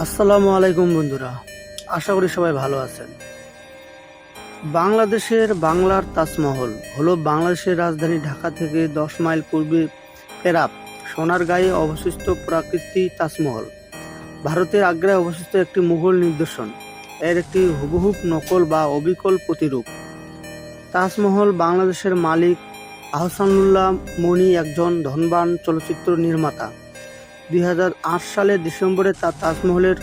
আসসালামু আলাইকুম বন্ধুরা, আশা করি সবাই ভালো আছেন। বাংলাদেশের বাংলার তাজমহল হলো বাংলাদেশের রাজধানী ঢাকা থেকে দশ মাইল পূর্বে পেরাপ সোনার গায়ে অবশিষ্ট প্রাকৃতিক তাজমহল। ভারতের আগ্রায় অবস্থিত একটি মুঘল নিদর্শন, এর একটি হুবহুব নকল বা অবিকল প্রতিরূপ। তাজমহল বাংলাদেশের মালিক আহসানুল্লাহ মনি একজন ধনবান চলচ্চিত্র নির্মাতা। দু হাজার আট সালের ডিসেম্বরে তার তাজমহলের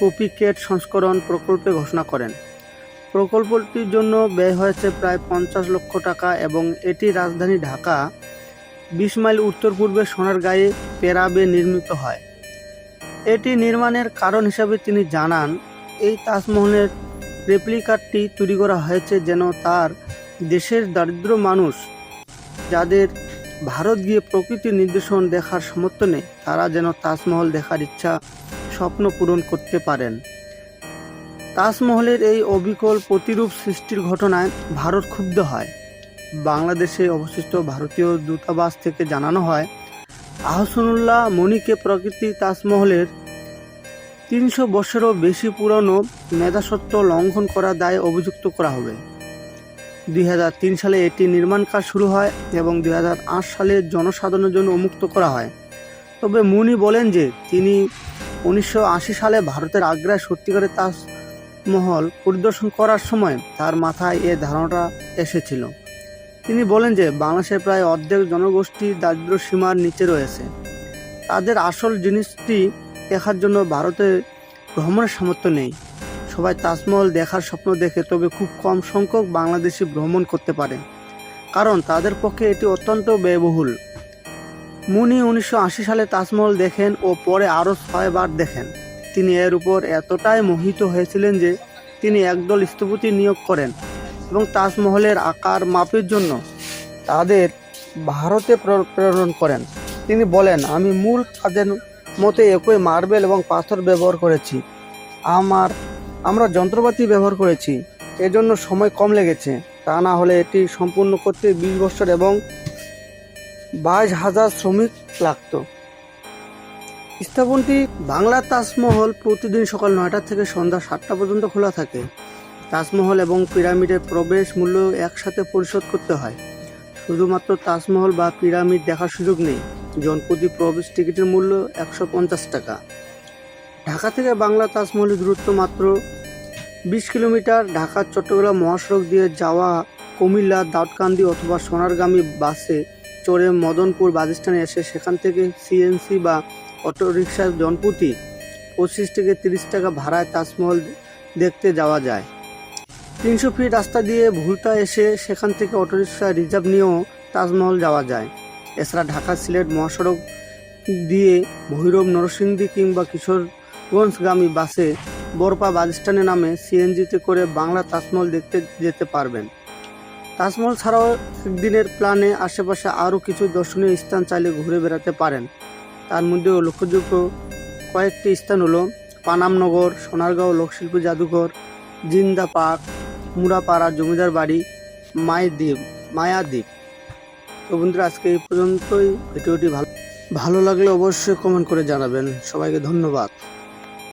কপিকেট সংস্করণ প্রকল্পে ঘোষণা করেন। প্রকল্পটির জন্য ব্যয় হয়েছে প্রায় পঞ্চাশ লক্ষ টাকা এবং এটি রাজধানী ঢাকা, বিশ মাইল উত্তর পূর্বে সোনার সোনারগাঁয়ে পেরাবে নির্মিত হয়। এটি নির্মাণের কারণ হিসাবে তিনি জানান, এই তাজমহলের রেপ্লিকারটি তৈরি করা হয়েছে যেন তার দেশের দারিদ্র মানুষ যাদের ভারত গিয়ে প্রকৃতির নির্দেশন দেখার সামর্থ্য নেই। তারা যেন তাজমহল দেখার ইচ্ছা, স্বপ্ন পূরণ করতে পারেন। তাজমহলের এই অবিকল প্রতিরূপ সৃষ্টির ঘটনায় ভারত ক্ষুব্ধ হয়। বাংলাদেশে অবশিষ্ট ভারতীয় দূতাবাস থেকে জানানো হয় আহসানুল্লাহ মনিকে প্রকৃতি তাজমহলের তিনশো বছরও বেশি পুরনো মেধাসত্ব লঙ্ঘন করা দায়ে অভিযুক্ত করা হবে। দুই হাজার তিন সালে এটি নির্মাণ কাজ শুরু হয় এবং দুই হাজার আট সালে জনসাধারণের জন্য উন্মুক্ত করা হয়। তবে মুনি বলেন যে তিনি উনিশশো আশি সালে ভারতের আগ্রায় সত্যিকারের তাজমহল পরিদর্শন করার সময় তার মাথায় এ ধারণাটা এসেছিল। তিনি বলেন যে বাংলাদেশের প্রায় অর্ধেক জনগোষ্ঠী দারিদ্র সীমার নিচে রয়েছে। তাদের আসল জিনিসটি দেখার জন্য ভারতে ভ্রমণের সামর্থ্য নেই। সবাই তাজমহল দেখার স্বপ্ন দেখে তবে খুব কম সংখ্যক বাংলাদেশি ভ্রমণ করতে পারে। কারণ তাদের পক্ষে এটি অত্যন্ত ব্যয়বহুল। মুনি উনিশশো আশি সালে তাজমহল দেখেন ও পরে আরও ছয়বার দেখেন। তিনি এর উপর এতটাই মোহিত হয়েছিলেন যে তিনি একদল স্থপতি নিয়োগ করেন এবং তাজমহলের আকার মাপের জন্য তাদের ভারতে প্রেরণ করেন। তিনি বলেন, আমি মূল কাজের মতো একই মার্বেল এবং পাথর ব্যবহার করেছি। আমার আমরা যন্ত্রপাতি ব্যবহার করেছি। এজন্য সময় কম লেগেছে। তা না হলে এটি সম্পূর্ণ করতে বিশ বছর এবং বাইশ হাজার শ্রমিক লাগতো। স্থাপনটি বাংলা তাজমহল প্রতিদিন সকাল নয়টা থেকে সন্ধ্যা সাতটা পর্যন্ত খোলা থাকে। তাজমহল এবং পিরামিডের প্রবেশ মূল্য একসাথে পরিশোধ করতে হয়। শুধুমাত্র তাজমহল বা পিরামিড দেখার সুযোগ নেই। জনপ্রতি প্রবেশ টিকিটের মূল্য একশো পঞ্চাশ টাকা। ঢাকা থেকে বাংলা তাজমহলের দূরত্ব মাত্র বিশ কিলোমিটার। ঢাকা, চট্টগ্রাম মহাসড়ক দিয়ে যাওয়া কুমিল্লা, দাউদকান্দি অথবা সোনারগামী বাসে চড়ে মদনপুর বাসস্ট্যান্ডে এসে সেখান থেকে সিএনসি বা অটোরিকশা জনপ্রতি পঁচিশ থেকে তিরিশ টাকা ভাড়ায় তাজমহল দেখতে যাওয়া যায়। তিনশো ফিট রাস্তা দিয়ে ভুলতা এসে সেখান থেকে অটোরিকশা রিজার্ভ নিয়েও তাজমহল যাওয়া যায়। এছাড়া ঢাকা সিলেট মহাসড়ক দিয়ে ভৈরব, নরসিংদী কিংবা কিশোরগঞ্জগামী বাসে বরপা বাসস্ট্যান্ডে নামে সিএনজিতে করে বাংলা তাজমহল দেখতে যেতে পারবেন। তাজমহল ছাড়াও একদিনের প্ল্যানে আশেপাশে আরও কিছু দর্শনীয় স্থান চাইলে ঘুরে বেড়াতে পারেন। তার মধ্যে উল্লেখযোগ্য কয়েকটি স্থান হলো পানামনগর সোনারগাঁও লোকশিল্প জাদুঘর, জিন্দা পার্ক মুরাপাড়া জমিদার বাড়ি, মায়াদ্বীপ মায়াদ্বীপ। তো বন্ধুরা, আজকে এই পর্যন্তই। ভিডিওটি ভালো ভালো লাগলে অবশ্যই কমেন্ট করে জানাবেন। সবাইকে ধন্যবাদ।